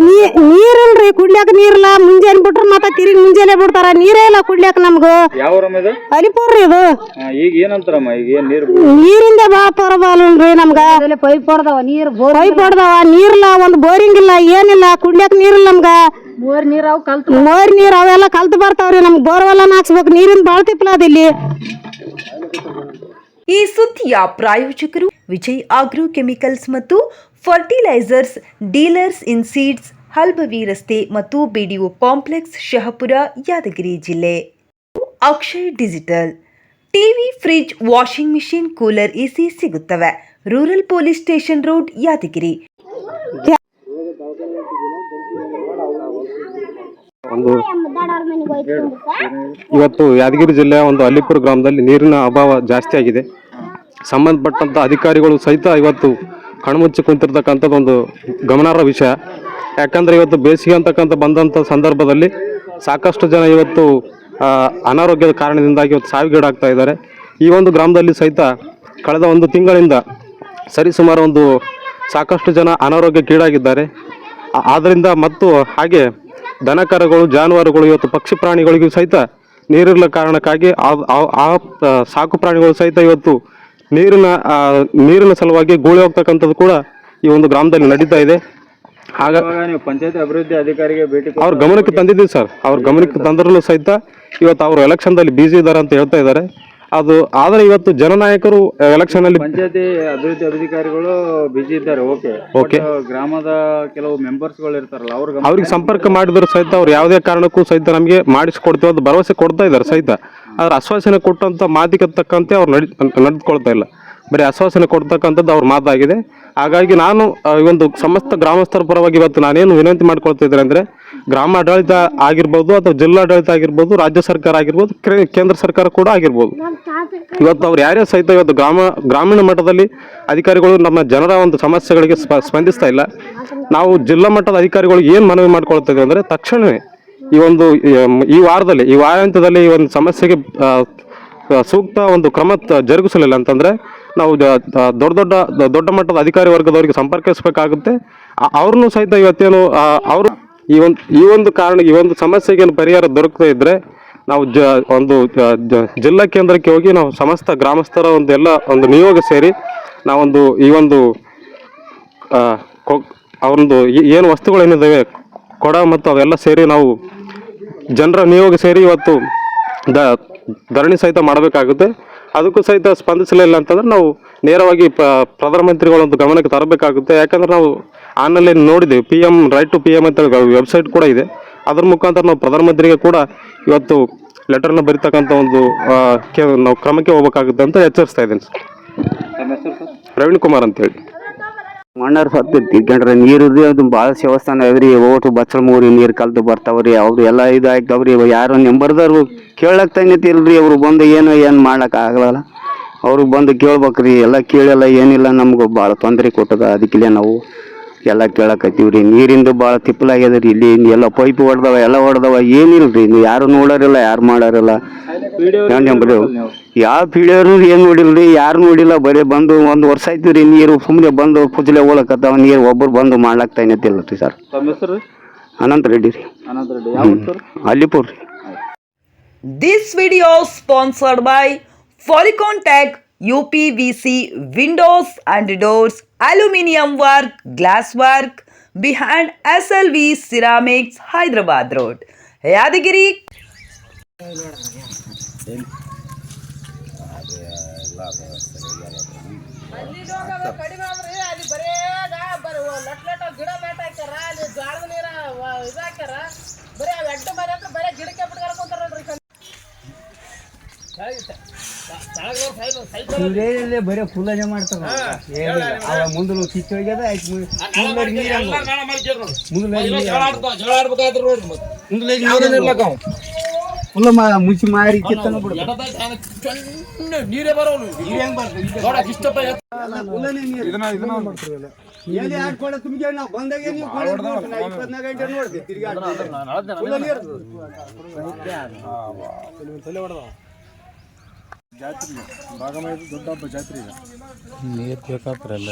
ನೀ- ನೀರಿಲ್ರಿ ಕುಡ್ಲಿಕ್ ನೀರಿಲ್ಲ ಮುಂಜಾನೆ ಬಿಟ್ರ ಮತ್ತ ತಿರುಗಿ ಮುಂಜಾನೆ ಬಿಡ್ತಾರ. ನೀರೇ ಇಲ್ಲ ಕುಡ್ಲಿಕ್ ನಮ್ಗ. ಯಾವ ರಮ್ಮ ಇದು? ಅಲಿಪುರ್ರಿ ಇದು. ಈಗ ಏನಂತಾರಮ್ಮ ಈಗ ಏನ್ ನೀರು ನೀರಿಂದ ಬಾಳ ಪರಬಾಲ್ರಿ ನಮ್ಗ. ಪೈಪ್ ಹೊಡ್ದವ ನೀರ್ ಬೋರ್ ಪೈಪ್ ಹೊಡ್ದವ ನೀರಿಲ್ಲ ಒಂದ್ ಬೋರಿಂಗ್ ಇಲ್ಲ ಏನಿಲ್ಲ ಕುಡ್ಲಿಕ್ ನೀರಿಲ್ಲ ನಮ್ಗ. ಬೋರ್ ನೀರ್ ಅವ್ ಕಲ್ತ್ ಮೋರ್ ನೀರ್ ಅವೆಲ್ಲ ಕಲ್ತು ಬರ್ತಾವ್ರಿ ನಮ್ಗ್. ಬೋರ್ವೆಲ್ಲ ಹಾಕ್ಸ್ಬೇಕು. ನೀರಿನ ಬಾಳ ತಿಪ್ಪಲ ಅದಿಲ್ಲಿ ಈ ಸುದ್ದಿಯ ಪ್ರಾಯೋಜಕರು ವಿಜಯ್ ಆಗ್ರೋ ಕೆಮಿಕಲ್ಸ್ ಮತ್ತು ಫರ್ಟಿಲೈಸರ್ಸ್ ಡೀಲರ್ಸ್ ಇನ್ ಸೀಡ್ಸ್ ಹಲ್ಬವಿ ರಸ್ತೆ ಮತ್ತು ಬಿಡಿಒ ಕಾಂಪ್ಲೆಕ್ಸ್ ಶಹಪುರ ಯಾದಗಿರಿ ಜಿಲ್ಲೆ. Akshay digital TV fridge washing machine cooler AC ಸಿಗುತ್ತವೆ. Rural police station road Yadgir ಇವತ್ತು ಯಾದಗಿರಿ ಜಿಲ್ಲೆಯ ಒಂದು ಅಲ್ಲಿಪುರ ಗ್ರಾಮದಲ್ಲಿ ನೀರಿನ ಅಭಾವ ಜಾಸ್ತಿ ಆಗಿದೆ. ಸಂಬಂಧಪಟ್ಟಂತ ಅಧಿಕಾರಿಗಳು ಸಹಿತ ಇವತ್ತು ಕಣ್ಮುಚ್ಚಿ ಕುಂತಿರ್ತಕ್ಕಂಥದ್ದು ಒಂದು ಗಮನಾರ್ಹ ವಿಷಯ. ಯಾಕಂದರೆ ಇವತ್ತು ಬೇಸಿಗೆ ಅಂತಕ್ಕಂಥ ಬಂದಂಥ ಸಂದರ್ಭದಲ್ಲಿ ಸಾಕಷ್ಟು ಜನ ಇವತ್ತು ಅನಾರೋಗ್ಯದ ಕಾರಣದಿಂದಾಗಿ ಇವತ್ತು ಸಾವಿಗೀಡಾಗ್ತಾ ಇದ್ದಾರೆ. ಈ ಒಂದು ಗ್ರಾಮದಲ್ಲಿ ಸಹಿತ ಕಳೆದ ಒಂದು ತಿಂಗಳಿಂದ ಸರಿಸುಮಾರು ಒಂದು ಸಾಕಷ್ಟು ಜನ ಅನಾರೋಗ್ಯಕ್ಕೀಡಾಗಿದ್ದಾರೆ ಆದ್ದರಿಂದ ಮತ್ತು ಹಾಗೆ ದನಕರಗಳು, ಜಾನುವಾರುಗಳು ಇವತ್ತು ಪಕ್ಷಿ ಪ್ರಾಣಿಗಳಿಗೂ ಸಹಿತ ನೀರಿಲ್ಲ ಕಾರಣಕ್ಕಾಗಿ ಆ- ಸಾಕು ಪ್ರಾಣಿಗಳು ಸಹಿತ ಇವತ್ತು ನೀರಿನ ನೀರಿನ ಸಲುವಾಗಿ ಗೂಳಿ ಹೋಗ್ತಕ್ಕಂಥದ್ದು ಕೂಡ ಈ ಒಂದು ಗ್ರಾಮದಲ್ಲಿ ನಡೀತಾ ಇದೆ. ನೀವು ಪಂಚಾಯತಿ ಅಭಿವೃದ್ಧಿ ಅಧಿಕಾರಿಗೆ ಭೇಟಿ ಕೊಟ್ಟು ಅವ್ರ ಗಮನಕ್ಕೆ ತಂದಿದ್ದೀವಿ ಸರ್. ಅವ್ರ ಗಮನಕ್ಕೆ ತಂದ್ರೂ ಸಹಿತ ಇವತ್ತು ಅವರು ಎಲೆಕ್ಷನ್ದಲ್ಲಿ ಬಿಜಿ ಇದ್ದಾರೆ ಅಂತ ಹೇಳ್ತಾ ಇದ್ದಾರೆ. ಅದು ಆದರೆ ಇವತ್ತು ಜನನಾಯಕರು ಎಲೆಕ್ಷನ್ ಅಲ್ಲಿ ಪಂಚಾಯತಿ ಅಭಿವೃದ್ಧಿ ಅಧಿಕಾರಿಗಳು ಬಿಜಿ ಇದ್ದಾರೆ ಓಕೆ ಓಕೆ ಗ್ರಾಮದ ಕೆಲವು ಮೆಂಬರ್ಸ್ಗಳು ಇರ್ತಾರಲ್ಲ ಅವ್ರಿಗೆ ಅವ್ರಿಗೆ ಸಂಪರ್ಕ ಮಾಡಿದ್ರು ಸಹಿತ ಅವ್ರು ಯಾವುದೇ ಕಾರಣಕ್ಕೂ ಸಹಿತ ನಮಗೆ ಮಾಡಿಸ್ಕೊಡ್ತೇವೆ ಅಂತ ಭರವಸೆ ಕೊಡ್ತಾ ಇದ್ದಾರೆ ಸಹಿತ. ಆದ್ರೆ ಆಶ್ವಾಸನೆ ಕೊಟ್ಟಂತ ಮಾತಿಗೆ ತಕ್ಕಂತೆ ಅವ್ರು ನಡಿ ನಡೆದುಕೊಳ್ತಾ ಇಲ್ಲ. ಬರೀ ಆಶ್ವಾಸನೆ ಕೊಡ್ತಕ್ಕಂಥದ್ದು ಅವ್ರ ಮಾತಾಗಿದೆ. ಹಾಗಾಗಿ ನಾನು ಈ ಒಂದು ಸಮಸ್ತ ಗ್ರಾಮಸ್ಥರ ಪರವಾಗಿ ಇವತ್ತು ನಾನೇನು ವಿನಂತಿ ಮಾಡ್ಕೊಳ್ತಾ ಅಂದರೆ ಗ್ರಾಮ ಆಡಳಿತ ಆಗಿರ್ಬೋದು ಅಥವಾ ಜಿಲ್ಲಾಡಳಿತ ಆಗಿರ್ಬೋದು, ರಾಜ್ಯ ಸರ್ಕಾರ ಆಗಿರ್ಬೋದು ಕೇಂದ್ರ ಸರ್ಕಾರ ಕೂಡ ಆಗಿರ್ಬೋದು. ಇವತ್ತು ಅವ್ರು ಯಾರೇ ಸಹಿತ ಇವತ್ತು ಗ್ರಾಮ, ಗ್ರಾಮೀಣ ಮಟ್ಟದಲ್ಲಿ ಅಧಿಕಾರಿಗಳು ನಮ್ಮ ಜನರ ಒಂದು ಸಮಸ್ಯೆಗಳಿಗೆ ಸ್ಪ- ಸ್ಪಂದಿಸ್ತಾ ಇಲ್ಲ. ನಾವು ಜಿಲ್ಲಾ ಮಟ್ಟದ ಅಧಿಕಾರಿಗಳು ಏನು ಮನವಿ ಮಾಡ್ಕೊಳ್ತಾ ಇದ್ದೀವಿ ಅಂದರೆ, ತಕ್ಷಣವೇ ಈ ಒಂದು, ಈ- ವಾರದಲ್ಲಿ, ಈ ವಾರಾಂತ್ಯದಲ್ಲಿ ಈ ಒಂದು ಸಮಸ್ಯೆಗೆ ಸೂಕ್ತ ಒಂದು ಕ್ರಮ ಜರುಗಿಸಲಿಲ್ಲ ಅಂತಂದ್ರೆ ನಾವು ದೊಡ್ಡ ದೊಡ್ಡ ದೊಡ್ಡ ಮಟ್ಟದ ಅಧಿಕಾರಿ ವರ್ಗದವರಿಗೆ ಸಂಪರ್ಕಿಸಬೇಕಾಗುತ್ತೆ. ಅವ್ರನ್ನೂ ಸಹಿತ ಇವತ್ತೇನು ಅವರು ಈ ಒಂದು ಈ ಒಂದು ಕಾರಣ ಈ ಒಂದು ಸಮಸ್ಯೆಗೆ ಏನು ಪರಿಹಾರ ದೊರಕದೇ ಇದ್ದರೆ ನಾವು ಜ ಒಂದು ಜಿಲ್ಲಾ ಕೇಂದ್ರಕ್ಕೆ ಹೋಗಿ ನಾವು ಸಮಸ್ತ ಗ್ರಾಮಸ್ಥರ ಒಂದು ಎಲ್ಲ ಒಂದು ನಿಯೋಗ ಸೇರಿ ನಾವೊಂದು ಈ ಒಂದು ಅವರೊಂದು ಏನು ಏನು ವಸ್ತುಗಳೇನಿದ್ದಾವೆ ಕೊಡ ಮತ್ತು ಅವೆಲ್ಲ ಸೇರಿ ನಾವು ಜನರ ನಿಯೋಗ ಸೇರಿ ಇವತ್ತು ದ ಧರಣಿ ಸಹಿತ ಮಾಡಬೇಕಾಗುತ್ತೆ. ಅದಕ್ಕೂ ಸಹಿತ ಸ್ಪಂದಿಸಲಿಲ್ಲ ಅಂತಂದ್ರೆ ನಾವು ನೇರವಾಗಿ ಪ್ರಧಾನಮಂತ್ರಿಗಳೊಂದು ಪ್ರಧಾನಮಂತ್ರಿಗಳ ಗಮನಕ್ಕೆ ತರಬೇಕಾಗುತ್ತೆ. ಯಾಕಂದ್ರೆ ನಾವು ಆನ್ಲೈನ್ ನೋಡಿದ್ದೇವೆ. P M right to P M ಅಂತ ವೆಬ್ಸೈಟ್ ಕೂಡ ಇದೆ. ಅದರ ಮುಖಾಂತರ ನಾವು ಪ್ರಧಾನಮಂತ್ರಿಗೆ ಕೂಡ ಇವತ್ತು ಲೆಟರ್ನ ಬರಿತಕ್ಕಂಥ ಒಂದು ನಾವು ಕ್ರಮಕ್ಕೆ ಹೋಗಬೇಕಾಗುತ್ತೆ ಅಂತ ಎಚ್ಚರಿಸ್ತಾ ಇದ್ದೀನಿ ಸರ್. ರವೀಣ್ ಹೆಸರು ಸರ್? ಪ್ರವೀಣ್ ಕುಮಾರ್ ಅಂತೇಳಿ. ಮಣ್ಣಾರ್ ಸತ್ತು ತಿರ್ಕೊಂಡ್ರೆ ನೀರು ಅದು ಭಾಳ ಸೇವಸ್ಥಾನ ಅದ್ರಿ. ಓಟು ಬಚ್ಚಲ ಮೂರಿ ನೀರು ಕಲ್ತು ಬರ್ತಾವ್ರಿ. ಅವ್ರು ಎಲ್ಲ ಇದು ಆಗ್ತಾವ್ರಿ ಯಾರು ನಂಬರ್ದವ್ರು ಕೇಳಕ್ ಇಲ್ರಿ ಅವ್ರು ಬಂದು ಏನು ಏನು ಮಾಡಕ್ ಆಗಲ್ಲ ಅವ್ರಿಗೆ ಬಂದು ಕೇಳ್ಬೇಕ್ರಿ. ಎಲ್ಲ ಕೇಳಲ್ಲ, ಏನಿಲ್ಲ. ನಮ್ಗೆ ಭಾಳ ತೊಂದರೆ ಕೊಟ್ಟದ. ಅದಕ್ಕಿಲ್ಲ ನಾವು ಎಲ್ಲ ಕೇಳಕತ್ತೀವ್ರಿ. ನೀರಿಂದು ಭಾಳ ತಿಪ್ಪಲಾಗ್ಯದ ರೀ ಇಲ್ಲಿ ಎಲ್ಲ ಪೈಪ್ ಹೊಡ್ದವ, ಎಲ್ಲ ಹೊಡ್ದವ. ಏನಿಲ್ರಿ. ನೀವು ಯಾರು ನೋಡೋರಿಲ್ಲ, ಯಾರು ಮಾಡೋರಿಲ್ಲ. ಏನ್ ಎಂಬುದು? ಯಾವ ಪೀಳಿಯರು ಏನ್ ನೋಡಿಲ್ರಿ? ಯಾರು ನೋಡಿಲ್ಲ ಬರೀ ಬಂದು ಒಂದು ವರ್ಷ ಆಯ್ತು ರೀ ನೀರು ಸುಮ್ಮನೆ ಬಂದು ಕುಜಲೆ ಹೋಗ್ಲಕತ್ತಾವ ನೀರು ಒಬ್ಬರು ಬಂದು ಮಾಡ್ಲಾಕ್ತಾ ಏನತ್ತಿಲ್ಲ ರೀ ಸರ್. ತಮ್ಮ ಹೆಸರು ಅನಂತ ರೆಡ್ಡಿ ರೀ. ಅನಂತ ರೆಡ್ಡಿ. ಯಾವ ವಿ ಸರ್? ಅಲ್ಲಿಪುರ್ ರೀ. This video sponsored work glass UPVC Windows and Doors Aluminium Work Glass Work behind ಅಲ್ಲ ಅದ ಎಲ್ಲ ವ್ಯವಸ್ಥೆ ಎಲ್ಲ ಇದೆ ಮಲ್ಲಿರೋಗ ಬಡಿ ಮಾಡ್ರಿ ಅದು ಬರೇಗ ಬರು ಲಕ್ಕಟ ಗಿಡ ಮಾತಾ ಇಕರಲಿ ಜಾರದ ಬರೇ ಲಟ್ಟ ಬರೇತ್ರ ಬರೇ ಗಿಡಕ್ಕೆ ಬಿಡಕಂತಾರ ರೀ ಕಣ ಕೈ ಬರೇ ಕೂಲಜೆ ಮಾಡ್ತಾರ ಏ ಆ ಮುಂದೆ ನಿತ್ತ ಹೋಗಿದೆ ಫುಲ್ಲ ಮುಚ್ಚಿ ಮಾರಿ ಕಿತ್ತನ ಎಲ್ಲಿ ಹಾಕ್ಕೊಡ ತುಮ್ಗೆ? ನಾವು ಬಂದಾಗ ನೀವು ಇಪ್ಪತ್ನಾಲ್ಕು ಗಂಟೆ ತಿರ್ಗಿ ಜಾತ್ರೆ ಭಾಗಮಯದ ದೊಡ್ಡ ಹಬ್ಬ ಜಾತ್ರೆ ನೀರು ಬೇಕಾಗ್ತಾರೆ ಎಲ್ಲ.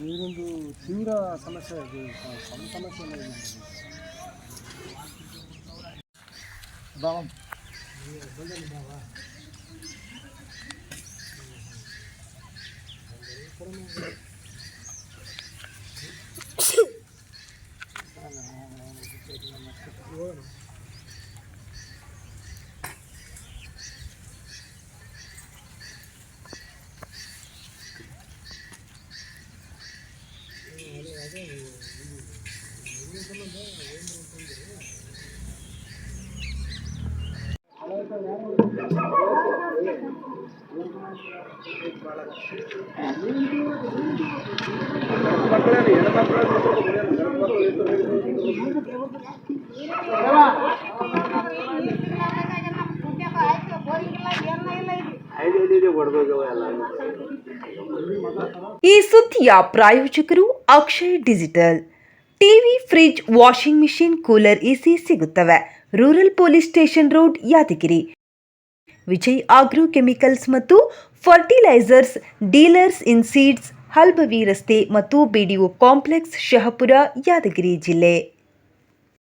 ನೀರಿಂದು ತೀವ್ರ ಸಮಸ್ಯೆ ಸಣ್ಣ ಸಮಸ್ಯೆ ಇಲ್ಲ ಇದು. ಬಾವಂ. ಈ ಸುದ್ದಿಯ ಪ್ರಾಯೋಜಕರು Akshay digital. TV fridge washing machine, cooler, AC ಸಿಗುತ್ತವೆ. Rural police station road Yadgir. Vijay agro chemicals ಮತ್ತು ಫರ್ಟಿಲೈಸರ್ಸ್ ಡೀಲರ್ಸ್ ಇನ್ ಸೀಡ್ಸ್ ಹಲ್ಬವಿ ರಸ್ತೆ ಮತ್ತು ಬಿಡಿಒ ಕಾಂಪ್ಲೆಕ್ಸ್ ಶಹಪುರ ಯಾದಗಿರಿ ಜಿಲ್ಲೆ.